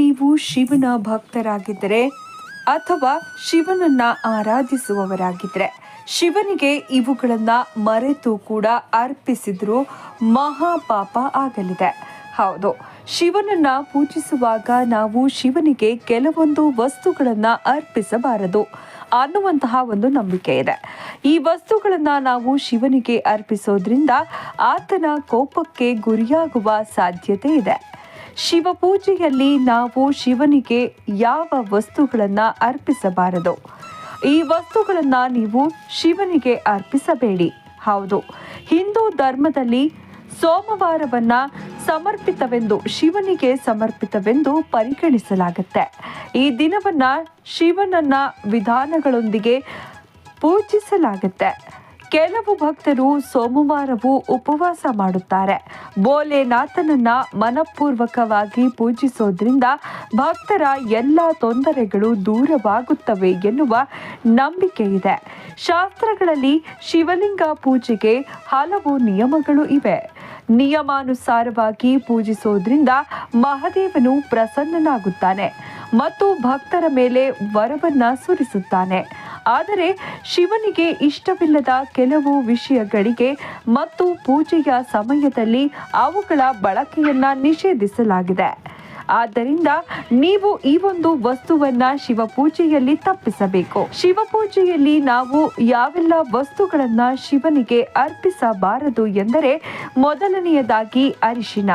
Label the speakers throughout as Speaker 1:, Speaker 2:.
Speaker 1: ನೀವು ಶಿವನ ಭಕ್ತರಾಗಿದ್ದರೆ ಅಥವಾ ಶಿವನನ್ನ ಆರಾಧಿಸುವವರಾಗಿದ್ದರೆ ಶಿವನಿಗೆ ಇವುಗಳನ್ನ ಮರೆತು ಕೂಡ ಅರ್ಪಿಸಿದ್ರೂ ಮಹಾಪಾಪ ಆಗಲಿದೆ. ಹೌದು, ಶಿವನನ್ನ ಪೂಜಿಸುವಾಗ ನಾವು ಶಿವನಿಗೆ ಕೆಲವೊಂದು ವಸ್ತುಗಳನ್ನ ಅರ್ಪಿಸಬಾರದು ಅನ್ನುವಂತಹ ಒಂದು ನಂಬಿಕೆ ಇದೆ. ಈ ವಸ್ತುಗಳನ್ನ ನಾವು ಶಿವನಿಗೆ ಅರ್ಪಿಸೋದ್ರಿಂದ ಆತನ ಕೋಪಕ್ಕೆ ಗುರಿಯಾಗುವ ಸಾಧ್ಯತೆ ಇದೆ. ಶಿವ ಪೂಜೆಯಲ್ಲಿ ನಾವು ಶಿವನಿಗೆ ಯಾವ ವಸ್ತುಗಳನ್ನು ಅರ್ಪಿಸಬಾರದು? ಈ ವಸ್ತುಗಳನ್ನು ನೀವು ಶಿವನಿಗೆ ಅರ್ಪಿಸಬೇಡಿ. ಹೌದು. ಹಿಂದೂ ಧರ್ಮದಲ್ಲಿ ಸೋಮವಾರವನ್ನು ಸಮರ್ಪಿತವೆಂದು, ಶಿವನಿಗೆ ಸಮರ್ಪಿತವೆಂದು ಪರಿಗಣಿಸಲಾಗುತ್ತೆ. ಈ ದಿನವನ್ನ ಶಿವನನ್ನ ವಿಧಾನಗಳೊಂದಿಗೆ ಪೂಜಿಸಲಾಗುತ್ತೆ. ಕೆಲವು ಭಕ್ತರು ಸೋಮವಾರವೂ ಉಪವಾಸ ಮಾಡುತ್ತಾರೆ. ಭೋಲೆನಾಥನನ್ನ ಮನಪೂರ್ವಕವಾಗಿ ಪೂಜಿಸೋದ್ರಿಂದ ಭಕ್ತರ ಎಲ್ಲ ತೊಂದರೆಗಳು ದೂರವಾಗುತ್ತವೆ ಎನ್ನುವ ನಂಬಿಕೆ ಇದೆ ಶಾಸ್ತ್ರಗಳಲ್ಲಿ ಶಿವಲಿಂಗ ಪೂಜೆಗೆ ಹಲವು ನಿಯಮಗಳು ಇವೆ. ನಿಯಮಾನುಸಾರವಾಗಿ ಪೂಜಿಸೋದ್ರಿಂದ ಮಹಾದೇವನು ಪ್ರಸನ್ನನಾಗುತ್ತಾನೆ ಮತ್ತು ಭಕ್ತರ ಮೇಲೆ ವರವನ್ನ ಸುರಿಸುತ್ತಾನೆ. ಆದರೆ ಶಿವನಿಗೆ ಇಷ್ಟವಿಲ್ಲದ ಕೆಲವು ವಿಷಯಗಳಿಗೆ ಮತ್ತು ಪೂಜೆಯ ಸಮಯದಲ್ಲಿ ಅವುಗಳ ಬಳಕೆಯನ್ನ ನಿಷೇಧಿಸಲಾಗಿದೆ. ಆದ್ದರಿಂದ ನೀವು ಈ ಒಂದು ವಸ್ತುವನ್ನ ಶಿವಪೂಜೆಯಲ್ಲಿ ತಪ್ಪಿಸಬೇಕು. ಶಿವಪೂಜೆಯಲ್ಲಿ ನಾವು ಯಾವೆಲ್ಲ ವಸ್ತುಗಳನ್ನ ಶಿವನಿಗೆ ಅರ್ಪಿಸಬಾರದು ಎಂದರೆ ಮೊದಲನೆಯದಾಗಿ ಅರಿಶಿನ.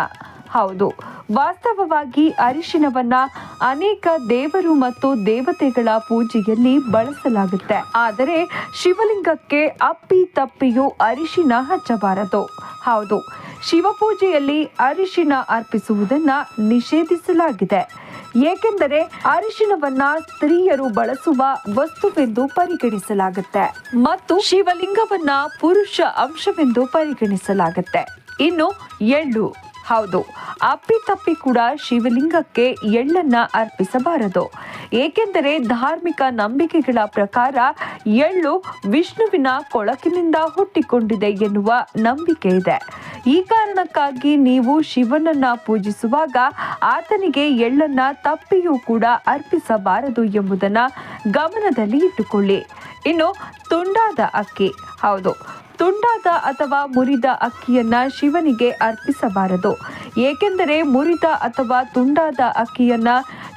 Speaker 1: ಹೌದು. ವಾಸ್ತವವಾಗಿ ಅರಿಶಿನವನ್ನ ಅನೇಕ ದೇವರು ಮತ್ತು ದೇವತೆಗಳ ಪೂಜೆಯಲ್ಲಿ ಬಳಸಲಾಗುತ್ತೆ. ಆದರೆ ಶಿವಲಿಂಗಕ್ಕೆ ಅಪ್ಪಿ ತಪ್ಪಿಯೂ ಅರಿಶಿನ ಹಚ್ಚಬಾರದು. ಹೌದು. ಶಿವಪೂಜೆಯಲ್ಲಿ ಅರಿಶಿನ ಅರ್ಪಿಸುವುದನ್ನ ನಿಷೇಧಿಸಲಾಗಿದೆ. ಏಕೆಂದರೆ ಅರಿಶಿನವನ್ನ ಸ್ತ್ರೀಯರು ಬಳಸುವ ವಸ್ತುವೆಂದು ಪರಿಗಣಿಸಲಾಗುತ್ತೆ. ಮತ್ತು ಶಿವಲಿಂಗವನ್ನ ಪುರುಷ ಅಂಶವೆಂದು ಪರಿಗಣಿಸಲಾಗುತ್ತೆ. ಇನ್ನು ಎಳ್ಳು. ಹೌದು. ಅಪ್ಪಿತಪ್ಪಿ ಕೂಡ ಶಿವಲಿಂಗಕ್ಕೆ ಎಳ್ಳನ್ನ ಅರ್ಪಿಸಬಾರದು. ಏಕೆಂದರೆ ಧಾರ್ಮಿಕ ನಂಬಿಕೆಗಳ ಪ್ರಕಾರ ಎಳ್ಳು ವಿಷ್ಣುವಿನ ಕೊಳಕಿನಿಂದ ಹುಟ್ಟಿಕೊಂಡಿದೆ ಎನ್ನುವ ನಂಬಿಕೆ ಇದೆ. ಈ ಕಾರಣಕ್ಕಾಗಿ ನೀವು ಶಿವನನ್ನ ಪೂಜಿಸುವಾಗ ಆತನಿಗೆ ಎಳ್ಳನ್ನ ತಪ್ಪಿಯೂ ಕೂಡ ಅರ್ಪಿಸಬಾರದು ಎಂಬುದನ್ನ ಗಮನದಲ್ಲಿ ಇಟ್ಟುಕೊಳ್ಳಿ. ಇನ್ನು ತುಂಡಾದ ಅಕ್ಕಿ. ಹೌದು. ತುಂಡಾದ ಅಥವಾ ಮುರಿದ ಅಕ್ಕಿಯನ್ನ ಶಿವನಿಗೆ ಅರ್ಪಿಸಬಾರದು. ಏಕೆಂದರೆ ಮುರಿದ ಅಥವಾ ತುಂಡಾದ ಅಕ್ಕಿಯನ್ನ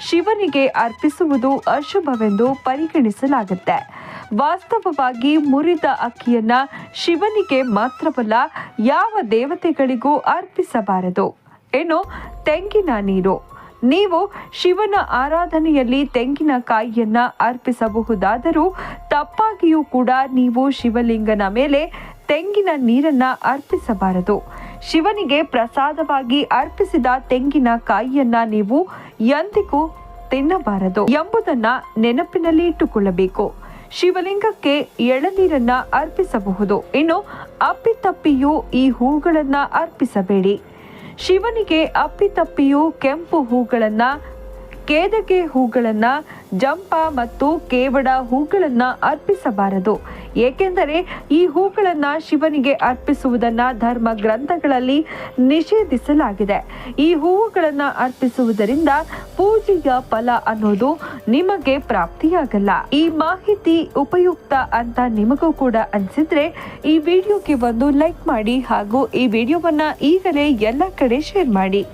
Speaker 1: ಶಿವನಿಗೆ ಅರ್ಪಿಸುವುದು ಅಶುಭವೆಂದು ಪರಿಗಣಿಸಲಾಗುತ್ತೆ. ವಾಸ್ತವವಾಗಿ ಮುರಿದ ಅಕ್ಕಿಯನ್ನ ಶಿವನಿಗೆ ಮಾತ್ರವಲ್ಲ, ಯಾವ ದೇವತೆಗಳಿಗೂ ಅರ್ಪಿಸಬಾರದು. ಏನು? ತೆಂಗಿನ ನೀರು. ನೀವು ಶಿವನ ಆರಾಧನೆಯಲ್ಲಿ ತೆಂಗಿನಕಾಯಿಯನ್ನ ಅರ್ಪಿಸಬಹುದಾದರೂ ತಪ್ಪಾಗಿಯೂ ಕೂಡ ನೀವು ಶಿವಲಿಂಗನ ಮೇಲೆ ತೆಂಗಿನ ನೀರನ್ನ ಅರ್ಪಿಸಬಾರದು. ಶಿವನಿಗೆ ಪ್ರಸಾದವಾಗಿ ಅರ್ಪಿಸಿದ ತೆಂಗಿನ ಕಾಯಿಯನ್ನ ನೀವು ಎಂದಿಗೂ ತಿನ್ನಬಾರದು ಎಂಬುದನ್ನ ನೆನಪಿನಲ್ಲಿ ಇಟ್ಟುಕೊಳ್ಳಬೇಕು. ಶಿವಲಿಂಗಕ್ಕೆ ಎಳನೀರನ್ನ ಅರ್ಪಿಸಬಹುದು. ಇನ್ನು ಅಪ್ಪಿತಪ್ಪಿಯೂ ಈ ಹೂಗಳನ್ನ ಅರ್ಪಿಸಬೇಡಿ. ಶಿವನಿಗೆ ಅಪ್ಪಿತಪ್ಪಿಯು ಕೆಂಪು ಹೂಗಳನ್ನ ಕೇದಕೆ ಹೂಗಳನ್ನ ಜಂಪ ಮತ್ತು ಕೇವಡ ಹೂಗಳನ್ನ ಅರ್ಪಿಸಬಾರದು. ಏಕೆಂದರೆ ಈ ಹೂಗಳನ್ನ ಶಿವನಿಗೆ ಅರ್ಪಿಸುವುದನ್ನ ಧರ್ಮ ಗ್ರಂಥಗಳಲ್ಲಿ ನಿಷೇಧಿಸಲಾಗಿದೆ. ಈ ಹೂವುಗಳನ್ನ ಅರ್ಪಿಸುವುದರಿಂದ ಪೂಜೆಯ ಫಲ ಅನ್ನೋದು ನಿಮಗೆ ಪ್ರಾಪ್ತಿಯಾಗಲ್ಲ. ಈ ಮಾಹಿತಿ ಉಪಯುಕ್ತ ಅಂತ ನಿಮಗೂ ಕೂಡ ಅನಿಸಿದ್ರೆ ಈ ವಿಡಿಯೋಗೆ ಒಂದು ಲೈಕ್ ಮಾಡಿ ಹಾಗೂ ಈ ವಿಡಿಯೋವನ್ನ ಈಗಲೇ ಎಲ್ಲ ಕಡೆ ಶೇರ್ ಮಾಡಿ.